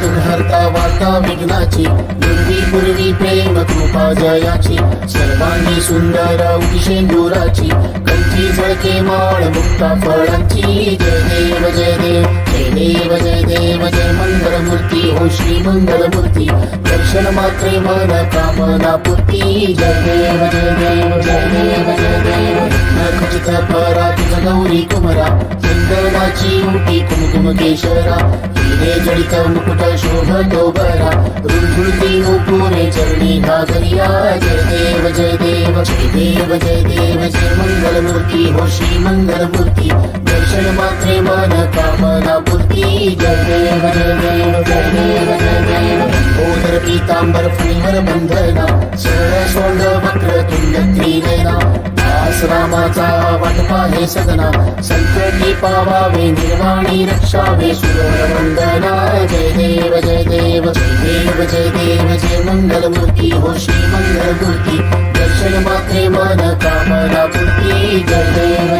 दुर्हर्ता वाटा विघ्नाची. पूर्वी पूर्वी प्रेम कृपा जयाची. सर्वांनी सुंदर उदिशेंदुराची कंठी झळके माळ मुक्ता फळांची. जय देव जय देव जय देव जय देव जय मंगल मूर्ती हो श्री मंगल मूर्ती दर्शन मात्रे मन कामना पूर्ती. जय देव जय देव जय देव जय देव. नखचित परा तुझ गौरी कुमरा. सुंदर उटी कुमकुम केशरा, हिरे जडित मुकुट शोभतो बरा रुंझुळती नुपुरे चरणी घागरिया जय देव जय देव जय देव जय देव जय मंगल मूर्ती हो श्री मंगल मूर्ती दर्शन मात्रे मन, कामना पूर्ती जय देव जय देव जय देव जय देव ओदर पीतांबर, फुलवर, बंधना सरळ सोंड वक्र तुंड त्रिनयना दास, रामाचा वाटपा हे सदना संकटी पावावे निर्वाणी रक्षावे सुर वंदना जय देव जय देव जय देव जय देव, जय मंगल मूर्ति हो श्री मंगल मूर्ति दर्शन मात्रे मन कामना पूर्ति, जय देव